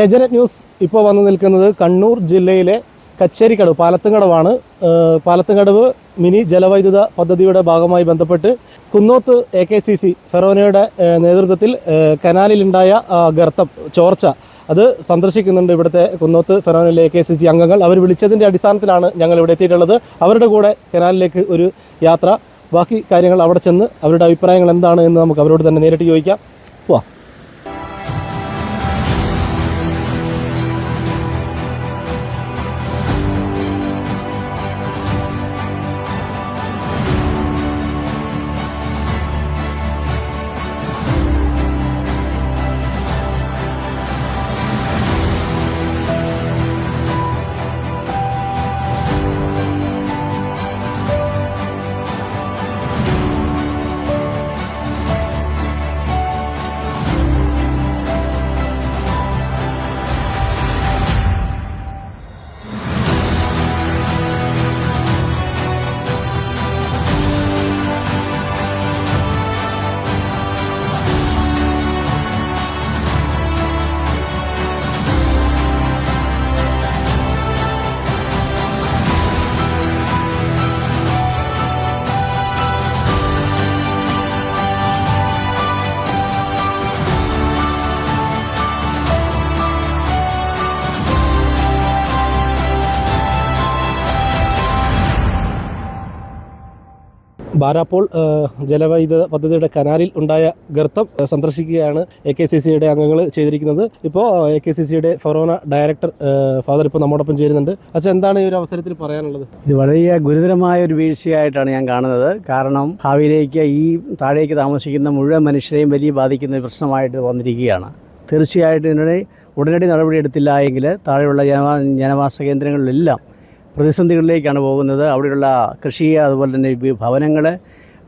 ഏജനറ്റ് news ഇപ്പോൾ വന്നു നിൽക്കുന്നത് കണ്ണൂർ ജില്ലയിലെ കച്ചേരിക്കടവ് പാലത്തുംകടവാണ്. പാലത്തുംകടവ് മിനി ജലവൈദ്യുത പദ്ധതിയുടെ ഭാഗമായി ബന്ധപ്പെട്ട് Kunnoth A K C C ഫെറോനയുടെ നേതൃത്വത്തിൽ കനാലിലുണ്ടായ ഗർത്തം ചോർച്ച അത് സന്ദർശിക്കുന്നുണ്ട് ഇവിടുത്തെ കുന്നോത്ത് ഫെറോനിലെ എ കെ സി സി അംഗങ്ങൾ. അവർ വിളിച്ചതിന്റെ അടിസ്ഥാനത്തിലാണ് ഞങ്ങൾ ഇവിടെ എത്തിയിട്ടുള്ളത്. അവരുടെ കൂടെ കനാലിലേക്ക് ഒരു യാത്ര. ബാക്കി കാര്യങ്ങൾ അവിടെ ചെന്ന് അവരുടെ അഭിപ്രായങ്ങൾ എന്താണ് എന്ന് നമുക്ക് അവരോട് തന്നെ നേരിട്ട് ചോദിക്കാം. പോവാം. ബാരാപ്പോൾ ജലവൈദ്യുത പദ്ധതിയുടെ കനാലിൽ ഉണ്ടായ ഗർത്തം സന്ദർശിക്കുകയാണ് എ കെ സി സിയുടെ അംഗങ്ങൾ ചെയ്തിരിക്കുന്നത്. ഇപ്പോൾ എ കെ സി സിയുടെ ഫൊറോണ ഡയറക്ടർ ഫാദർ ഇപ്പോൾ നമ്മോടൊപ്പം ചേരുന്നുണ്ട്. അച്ഛൻ എന്താണ് ഈ ഒരു അവസരത്തിൽ പറയാനുള്ളത്? ഇത് വളരെ ഗുരുതരമായ ഒരു വീഴ്ചയായിട്ടാണ് ഞാൻ കാണുന്നത്. കാരണം ഭാവിയിലേക്ക് ഈ താഴേക്ക് താമസിക്കുന്ന മുഴുവൻ മനുഷ്യരെയും വലിയ ബാധിക്കുന്ന ഒരു പ്രശ്നമായിട്ട് വന്നിരിക്കുകയാണ്. തീർച്ചയായിട്ടും ഇതിനിടെ ഉടനടി നടപടിയെടുത്തില്ല എങ്കിൽ താഴെയുള്ള ജനവാ ജനവാസ കേന്ദ്രങ്ങളിലെല്ലാം പ്രതിസന്ധികളിലേക്കാണ് പോകുന്നത്. അവിടെയുള്ള കൃഷി അതുപോലെ തന്നെ ഭവനങ്ങൾ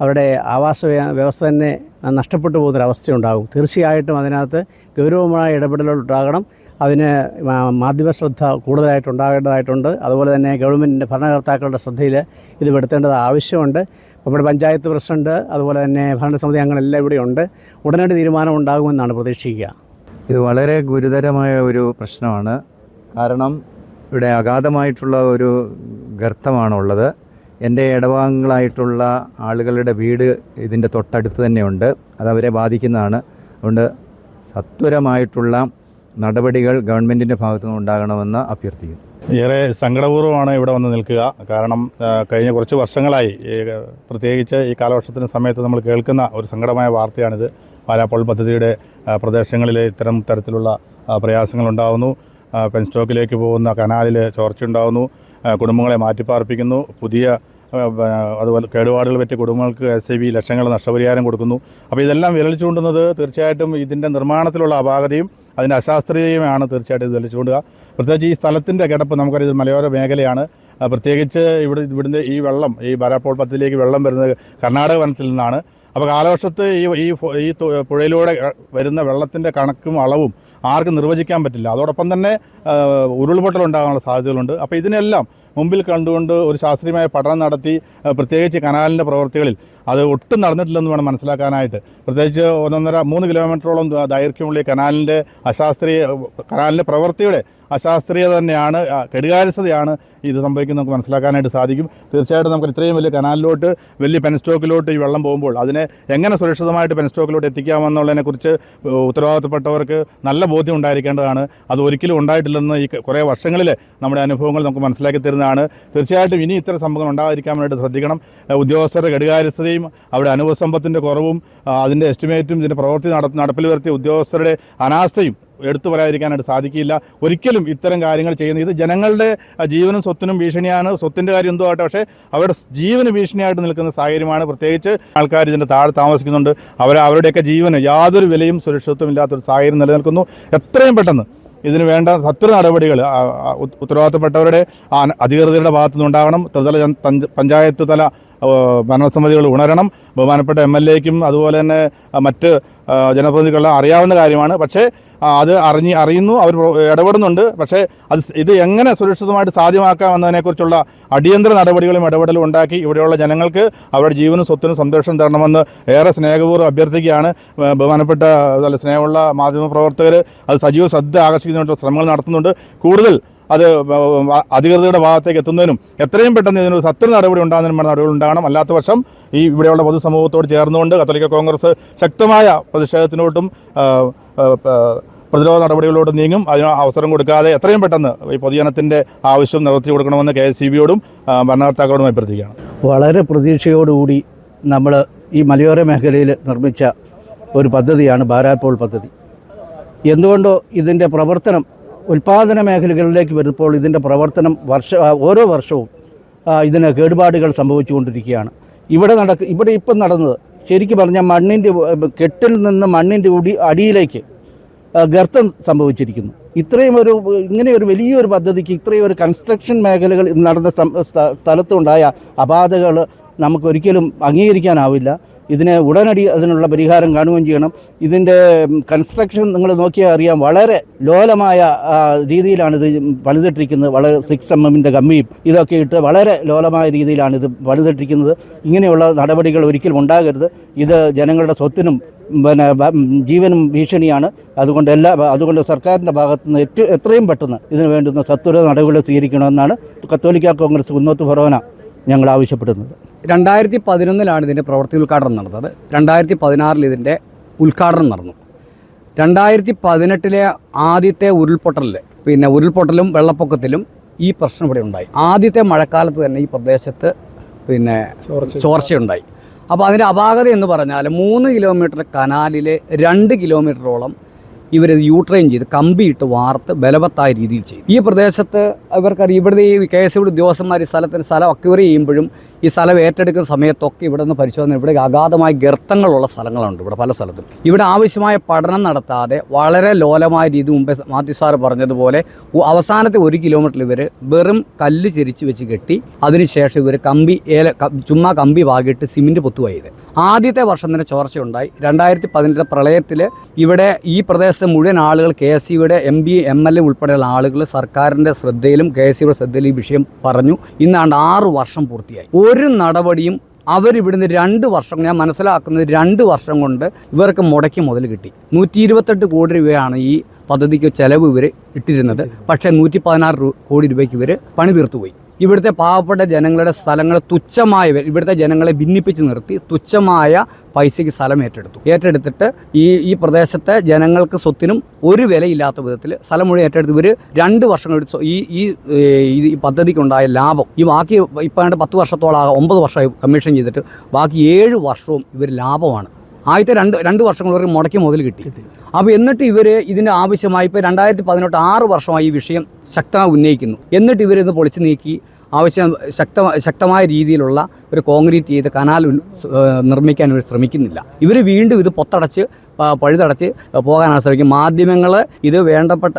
അവരുടെ ആവാസ വ്യ- വ്യവസ്ഥ തന്നെ നഷ്ടപ്പെട്ടു പോകുന്നൊരവസ്ഥയുണ്ടാകും. തീർച്ചയായിട്ടും അതിനകത്ത് ഗൗരവമായ ഇടപെടലുകൾ ഉണ്ടാകണം അതിന് മാധ്യമ ശ്രദ്ധ കൂടുതലായിട്ട് ഉണ്ടാകേണ്ടതായിട്ടുണ്ട് അതുപോലെ തന്നെ ഗവൺമെന്റിന്റെ ഭരണകർത്താക്കളുടെ ശ്രദ്ധയിൽ ഇത് പെടുത്തേണ്ടത് ആവശ്യമുണ്ട്. നമ്മുടെ പഞ്ചായത്ത് പ്രസിഡന്റ് അതുപോലെ തന്നെ ഭരണസമിതി അംഗങ്ങളെല്ലാം ഇവിടെയുണ്ട് ഉടനടി തീരുമാനം ഉണ്ടാകുമെന്നാണ് പ്രതീക്ഷിക്കുക. ഇത് വളരെ ഗുരുതരമായ ഒരു പ്രശ്നമാണ്. കാരണം ഇവിടെ അഗാധമായിട്ടുള്ള ഒരു ഗർത്തമാണുള്ളത്. എന്റെ ഇടഭാഗങ്ങളായിട്ടുള്ള ആളുകളുടെ വീട് ഇതിന്റെ തൊട്ടടുത്ത് തന്നെയുണ്ട്. അതവരെ ബാധിക്കുന്നതാണ്. അതുകൊണ്ട് സത്വരമായിട്ടുള്ള നടപടികൾ ഗവൺമെന്റിന്റെ ഭാഗത്തുനിന്ന് ഉണ്ടാകണമെന്ന് അഭ്യർത്ഥിക്കുന്നു. ഏറെ സങ്കടപൂർവമാണ് ഇവിടെ വന്ന് നിൽക്കുക. കാരണം കഴിഞ്ഞ കുറച്ച് വർഷങ്ങളായി പ്രത്യേകിച്ച് ഈ കാലവർഷത്തിന്റെ സമയത്ത് നമ്മൾ കേൾക്കുന്ന ഒരു സങ്കടമായ വാർത്തയാണിത്. പാലാപ്പോൾ പദ്ധതിയുടെ പ്രദേശങ്ങളിൽ ഇത്തരം തരത്തിലുള്ള പ്രയാസങ്ങളുണ്ടാകുന്നു പെൻസ്റ്റോക്കിലേക്ക് പോകുന്ന കനാലിൽ ചോർച്ചയുണ്ടാകുന്നു കുടുംബങ്ങളെ മാറ്റിപ്പാർപ്പിക്കുന്നു. പുതിയ അതുപോലെ കേടുപാടുകൾ പറ്റിയ കുടുംബങ്ങൾക്ക് എസ് ഐ ബി ലക്ഷങ്ങൾ നഷ്ടപരിഹാരം കൊടുക്കുന്നു. അപ്പോൾ ഇതെല്ലാം വിരൽ ചൂണ്ടുന്നത് തീർച്ചയായിട്ടും ഇതിന്റെ നിർമ്മാണത്തിലുള്ള അപാകതയും അതിന്റെ അശാസ്ത്രീയമാണ് തീർച്ചയായിട്ടും ഇത് വിരൽ ചൂണ്ടുക പ്രത്യേകിച്ച് ഈ സ്ഥലത്തിന്റെ കിടപ്പ് നമുക്കറിയാം ഇത് മലയോര മേഖലയാണ്. പ്രത്യേകിച്ച് ഇവിടെ ഇവിടുന്ന് ഈ വെള്ളം ഈ ബാരാപ്പോൾ പദ്ധതിയിലേക്ക് വെള്ളം വരുന്നത് കർണാടക വനത്തിൽ നിന്നാണ്. അപ്പോൾ കാലവർഷത്ത് ഈ ഈ ഈ പുഴയിലൂടെ വരുന്ന വെള്ളത്തിന്റെ കണക്കും അളവും ആർക്കും നിർവചിക്കാൻ പറ്റില്ല. അതോടൊപ്പം തന്നെ ഉരുൾപൊട്ടലുണ്ടാകാനുള്ള സാധ്യതകളുണ്ട്. അപ്പോൾ ഇതിനെല്ലാം മുമ്പിൽ കണ്ടുകൊണ്ട് ഒരു ശാസ്ത്രീയമായ പഠനം നടത്തി പ്രത്യേകിച്ച് കനാലിന്റെ പ്രവൃത്തികളിൽ. അത് ഒട്ടും നടന്നിട്ടില്ലെന്ന് വേണം മനസ്സിലാക്കാനായിട്ട്. പ്രത്യേകിച്ച് ഒന്നൊന്നര മൂന്ന് കിലോമീറ്ററോളം ദൈർഘ്യമുള്ള ഈ കനാലിന്റെ അശാസ്ത്രീയ കനാലിന്റെ പ്രവൃത്തിയുടെ അശാസ്ത്രീയത തന്നെയാണ് കെടുകാരസ്ഥതയാണ് ഇത് സംഭവിക്കുന്നത് നമുക്ക് മനസ്സിലാക്കാനായിട്ട് സാധിക്കും. തീർച്ചയായിട്ടും നമുക്ക് ഇത്രയും വലിയ കനാലിലോട്ട് വലിയ പെൻസ്റ്റോക്കിലോട്ട് ഈ വെള്ളം പോകുമ്പോൾ അതിനെ എങ്ങനെ സുരക്ഷിതമായിട്ട് പെൻസ്റ്റോക്കിലോട്ട് എത്തിക്കാമെന്നുള്ളതിനെക്കുറിച്ച് ഉത്തരവാദിത്തപ്പെട്ടവർക്ക് നല്ല ബോധ്യം ഉണ്ടായിരിക്കേണ്ടതാണ്. അത് ഒരിക്കലും ഉണ്ടായിട്ടില്ലെന്ന് ഈ കുറേ വർഷങ്ങളിൽ നമ്മുടെ അനുഭവങ്ങൾ നമുക്ക് മനസ്സിലാക്കി തരുന്നതാണ് തീർച്ചയായിട്ടും ഇനി ഇത്തരം സംഭവങ്ങൾ ഉണ്ടാകാതിരിക്കാൻ വേണ്ടി ശ്രദ്ധിക്കണം. ഉദ്യോഗസ്ഥരുടെ ഘടികാരസ്ഥതയും അവിടെ അനുഭവസമ്പത്തിന്റെ കുറവും അതിന്റെ എസ്റ്റിമേറ്റും ഇതിന്റെ പ്രവൃത്തി നട നടപ്പിൽ വരുത്തിയ ഉദ്യോഗസ്ഥരുടെ അനാസ്ഥയും എടുത്തു പറയാതിരിക്കാനായിട്ട് സാധിക്കില്ല. ഒരിക്കലും ഇത്തരം കാര്യങ്ങൾ ചെയ്യുന്നത് ഇത് ജനങ്ങളുടെ ജീവനും സ്വത്തിനും ഭീഷണിയാണ്. സ്വത്തിന്റെ കാര്യം എന്തോ ആട്ടെ പക്ഷേ അവരുടെ ജീവന് ഭീഷണിയായിട്ട് നിൽക്കുന്ന സാഹചര്യമാണ്. പ്രത്യേകിച്ച് ആൾക്കാർ ഇതിന്റെ താഴെ താമസിക്കുന്നുണ്ട്. അവർ അവരുടെയൊക്കെ ജീവന് യാതൊരു വിലയും സുരക്ഷിതത്വം ഇല്ലാത്തൊരു സാഹചര്യം നിലനിൽക്കുന്നു. എത്രയും പെട്ടെന്ന് ഇതിന് വേണ്ട സത്വര നടപടികൾ ഉത്തരവാദിത്തപ്പെട്ടവരുടെ അധികൃതരുടെ ഭാഗത്തു നിന്നുണ്ടാകണം ത്രിതല പഞ്ചായത്ത് തല ഭരണസമിതികൾ ഉണരണം ബഹുമാനപ്പെട്ട എം എൽ എക്കും അതുപോലെ തന്നെ മറ്റ് ജനപ്രതിനിധികളെല്ലാം അറിയാവുന്ന കാര്യമാണ്. പക്ഷേ അത് അറിഞ്ഞ് അറിയുന്നു അവർ ഇടപെടുന്നുണ്ട്. പക്ഷേ അത് ഇത് എങ്ങനെ സുരക്ഷിതമായിട്ട് സാധ്യമാക്കാം എന്നതിനെക്കുറിച്ചുള്ള അടിയന്തര നടപടികളും ഇടപെടലും ഉണ്ടാക്കി ഇവിടെയുള്ള ജനങ്ങൾക്ക് അവരുടെ ജീവനും സ്വത്തിനും സന്തോഷം തരണമെന്ന് ഏറെ സ്നേഹപൂർവം അഭ്യർത്ഥിക്കുകയാണ്. ബഹുമാനപ്പെട്ട നല്ല സ്നേഹമുള്ള മാധ്യമപ്രവർത്തകർ അത് സജീവ ശ്രദ്ധ ആകർഷിക്കുന്നതിനുള്ള ശ്രമങ്ങൾ നടത്തുന്നുണ്ട്. കൂടുതൽ അത് അധികൃതരുടെ ഭാഗത്തേക്ക് എത്തുന്നതിനും എത്രയും പെട്ടെന്ന് ഇതിനൊരു സത്വ നടപടി ഉണ്ടാകുന്നതിനും നടപടികൾ ഉണ്ടാകണം. അല്ലാത്ത പക്ഷം ഈ ഇവിടെയുള്ള പൊതുസമൂഹത്തോട് ചേർന്നുകൊണ്ട് കത്തോലിക്ക കോൺഗ്രസ് ശക്തമായ പ്രതിഷേധത്തിനോട്ടും പ്രതിരോധ നടപടികളോട് നീങ്ങും. അതിന് അവസരം കൊടുക്കാതെ എത്രയും പെട്ടെന്ന് ഈ പൊതുജനത്തിന്റെ ആവശ്യം നിവർത്തി കൊടുക്കണമെന്ന് കെ എസ് സി ബിയോടും ഭരണകർത്താക്കളോടും അഭ്യർത്ഥിക്കുകയാണ്. വളരെ പ്രതീക്ഷയോടുകൂടി നമ്മൾ ഈ മലയോര മേഖലയിൽ നിർമ്മിച്ച ഒരു പദ്ധതിയാണ് ബാരാപ്പോൾ പദ്ധതി. എന്തുകൊണ്ടോ ഇതിന്റെ പ്രവർത്തനം ഉൽപ്പാദന മേഖലകളിലേക്ക് വരുമ്പോൾ ഇതിന്റെ പ്രവർത്തനം വർഷ ഓരോ വർഷവും ഇതിന് കേടുപാടുകൾ സംഭവിച്ചുകൊണ്ടിരിക്കുകയാണ്. ഇവിടെ നടക്ക ഇവിടെ ഇപ്പം നടന്നത് ശരിക്കും പറഞ്ഞാൽ മണ്ണിന്റെ കെട്ടിൽ നിന്ന് മണ്ണിന്റെ ഉടി അടിയിലേക്ക് ഗർത്തം സംഭവിച്ചിരിക്കുന്നു. ഇത്രയും ഒരു ഇങ്ങനെ ഒരു വലിയൊരു പദ്ധതിക്ക് ഇത്രയും ഒരു കൺസ്ട്രക്ഷൻ മേഖലകൾ നടന്ന സ്ഥലത്തുണ്ടായ അപാധകൾ നമുക്കൊരിക്കലും അംഗീകരിക്കാനാവില്ല. ഇതിനെ ഉടനടി അതിനുള്ള പരിഹാരം കാണുകയും ചെയ്യണം. ഇതിന്റെ കൺസ്ട്രക്ഷൻ നിങ്ങൾ നോക്കിയാൽ അറിയാം വളരെ ലോലമായ രീതിയിലാണ് ഇത് പണിതിട്ടിരിക്കുന്നത് വളരെ സിക്സ് എം എമ്മിന്റെ കമ്മിയും ഇതൊക്കെ ഇട്ട് വളരെ ലോലമായ രീതിയിലാണ് ഇത് പണിതിട്ടിരിക്കുന്നത് ഇങ്ങനെയുള്ള നടപടികൾ ഒരിക്കലും ഉണ്ടാകരുത്. ഇത് ജനങ്ങളുടെ സ്വത്തിനും പിന്നെ ജീവനും ഭീഷണിയാണ്. അതുകൊണ്ട് എല്ലാ അതുകൊണ്ട് സർക്കാരിന്റെ ഭാഗത്തു നിന്ന് ഏറ്റവും എത്രയും പെട്ടെന്ന് ഇതിന് വേണ്ടുന്ന സത്വര നടപടികൾ സ്വീകരിക്കണമെന്നാണ് കത്തോലിക്ക കോൺഗ്രസ് കുന്നോത്ത് ഫൊറോന ഞങ്ങൾ ആവശ്യപ്പെടുന്നത്. രണ്ടായിരത്തി പതിനൊന്നിലാണ് ഇതിന്റെ പ്രവൃത്തി ഉദ്ഘാടനം നടന്നത്. രണ്ടായിരത്തി പതിനാറിൽ ഇതിന്റെ ഉദ്ഘാടനം നടന്നു. രണ്ടായിരത്തി പതിനെട്ടിലെ ആദ്യത്തെ ഉരുൾപൊട്ടലിൽ പിന്നെ ഉരുൾപൊട്ടലും വെള്ളപ്പൊക്കത്തിലും ഈ പ്രശ്നം ഇവിടെ ഉണ്ടായി. ആദ്യത്തെ മഴക്കാലത്ത് തന്നെ ഈ പ്രദേശത്ത് പിന്നെ ചോർച്ചയുണ്ടായി. അപ്പോൾ അതിന്റെ അപാകത എന്ന് പറഞ്ഞാൽ മൂന്ന് കിലോമീറ്റർ കനാലിലെ രണ്ട് കിലോമീറ്ററോളം ഇവരിത് യൂട്രെയിൻ ചെയ്ത് കമ്പിയിട്ട് വാർത്ത് ബലവത്തായ രീതിയിൽ ചെയ്തു. ഈ പ്രദേശത്ത് ഇവർക്കറിയാം ഇവിടുത്തെ ഈ കെ എസ് ഇവിടെ ഉദ്യോഗസ്ഥന്മാർ ഈ സ്ഥലത്തിന് സ്ഥലം അക്വയർ ചെയ്യുമ്പോഴും ഈ സ്ഥലം ഏറ്റെടുക്കുന്ന സമയത്തൊക്കെ ഇവിടെ നിന്ന് പരിശോധന ഇവിടെ അഗാധമായ ഗർത്തങ്ങളുള്ള സ്ഥലങ്ങളുണ്ട് ഇവിടെ പല സ്ഥലത്തും. ഇവിടെ ആവശ്യമായ പഠനം നടത്താതെ വളരെ ലോലമായ രീതി മുമ്പേ മാത്യു സാർ പറഞ്ഞതുപോലെ അവസാനത്തെ ഒരു കിലോമീറ്ററിൽ ഇവർ വെറും കല്ല് ചെരിച്ച് വെച്ച് കെട്ടി അതിനുശേഷം ഇവർ കമ്പി ഏല ചുമ്മാ കമ്പി വാകിയിട്ട് സിമെന്റ് പൊത്തുവായത്. ആദ്യത്തെ വർഷം തന്നെ ചോർച്ചയുണ്ടായി. രണ്ടായിരത്തി പതിനെട്ടിലെ പ്രളയത്തിൽ ഇവിടെ ഈ പ്രദേശത്തെ മുഴുവൻ ആളുകൾ കെ എസ് സിയുടെ M P M L A ഉൾപ്പെടെയുള്ള ആളുകൾ സർക്കാരിന്റെ ശ്രദ്ധയിലും കെ എസ് സിയുടെ ശ്രദ്ധയിലും ഈ വിഷയം പറഞ്ഞു. ഇന്നാണ്ട് ആറു വർഷം പൂർത്തിയായി. ഒരു നടപടിയും അവരിവിടുന്ന് രണ്ട് വർഷം ഞാൻ മനസ്സിലാക്കുന്നത് രണ്ട് വർഷം കൊണ്ട് ഇവർക്ക് മുടക്കി മുതൽ കിട്ടി. നൂറ്റി ഇരുപത്തെട്ട് കോടി രൂപയാണ് ഈ പദ്ധതിക്ക് ചെലവ് ഇവർ ഇട്ടിരുന്നത്. പക്ഷേ നൂറ്റി പതിനാറ് കോടി രൂപയ്ക്ക് ഇവർ പണി തീർത്തുപോയി. ഇവിടുത്തെ പാവപ്പെട്ട ജനങ്ങളുടെ സ്ഥലങ്ങൾ തുച്ഛമായ ഇവിടുത്തെ ജനങ്ങളെ ഭിന്നിപ്പിച്ച് നിർത്തി തുച്ഛമായ പൈസയ്ക്ക് സ്ഥലം ഏറ്റെടുത്തു. ഏറ്റെടുത്തിട്ട് ഈ ഈ പ്രദേശത്തെ ജനങ്ങൾക്ക് സ്വത്തിനും ഒരു വിലയില്ലാത്ത വിധത്തിൽ സ്ഥലം മുഴുവൻ ഏറ്റെടുത്ത് ഇവർ രണ്ട് വർഷം എടുത്ത് ഈ ഈ ഈ പദ്ധതിക്കുണ്ടായ ലാഭം ഈ ബാക്കി ഇപ്പം പത്ത് വർഷത്തോളം ഒമ്പത് വർഷമായി കമ്മീഷൻ ചെയ്തിട്ട് ബാക്കി ഏഴ് വർഷവും ഇവർ ലാഭമാണ്. ആദ്യത്തെ രണ്ട് രണ്ട് വർഷങ്ങൾ വരെ മുടക്കി മുതൽ കിട്ടി. അപ്പോൾ എന്നിട്ട് ഇവർ ഇതിന്റെ ആവശ്യമായി ഇപ്പോൾ രണ്ടായിരത്തി പതിനെട്ട് ആറ് വർഷമായി ഈ വിഷയം ശക്തമായി ഉന്നയിക്കുന്നു. എന്നിട്ട് ഇവരിത് പൊളിച്ചു നീക്കി ആവശ്യം ശക്ത ശക്തമായ രീതിയിലുള്ള ഒരു കോൺക്രീറ്റ് ചെയ്ത് കനാൽ നിർമ്മിക്കാൻ ഇവർ ശ്രമിക്കുന്നില്ല. ഇവർ വീണ്ടും ഇത് പൊത്തടച്ച് പഴുതടച്ച് പോകാനാണ് ശ്രമിക്കും മാധ്യമങ്ങൾ ഇത് വേണ്ടപ്പെട്ട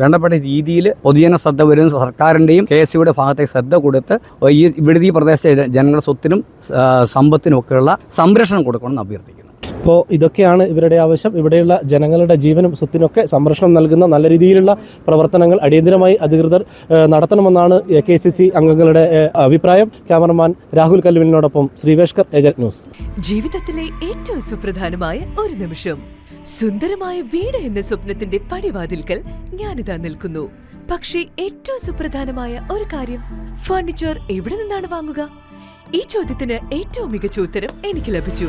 വേണ്ടപ്പെട്ട രീതിയിൽ പൊതുജന ശ്രദ്ധ വരുന്ന സർക്കാരിന്റെയും കെ എസ് സിയുടെ ഭാഗത്തേക്ക് ശ്രദ്ധ കൊടുത്ത് ഈ ഇവിടുത്തെ ഈ പ്രദേശത്തെ ജനങ്ങളുടെ സ്വത്തിനും സമ്പത്തിനും ഒക്കെയുള്ള സംരക്ഷണം കൊടുക്കണമെന്ന് അഭ്യർത്ഥിക്കുന്നു. ഇപ്പോൾ ഇതൊക്കെയാണ് ഇവരുടെ ആവശ്യം. ഇവിടെയുള്ള ജനങ്ങളുടെ ജീവനും സ്വത്തിനൊക്കെ സംരക്ഷണം നൽകുന്ന നല്ല രീതിയിലുള്ള പ്രവർത്തനങ്ങൾ അടിയന്തരമായി അധികൃതർ നടത്തണമെന്നാണ് കെ സി സി അംഗങ്ങളുടെ അഭിപ്രായം. ക്യാമറമാൻ രാഹുൽ കല്ലുവിനോടൊപ്പം ശ്രീവേഷ്കർ ഏജന്റ് ന്യൂസ്. ജീവിതത്തിലെ ഏറ്റവും സുപ്രധാനമായ ഒരു നിമിഷം. സുന്ദരമായ വീട് എന്ന സ്വപ്നത്തിന്റെ പടിവാതിൽക്കൽ ഞാനിതാ നിൽക്കുന്നു. പക്ഷേ ഏറ്റവും സുപ്രധാനമായ ഒരു കാര്യം ഫർണിച്ചർ എവിടെ നിന്നാണ് വാങ്ങുക? ഈ ചോദ്യത്തിന് ഏറ്റവും മികച്ച ഉത്തരം എനിക്ക് ലഭിച്ചു.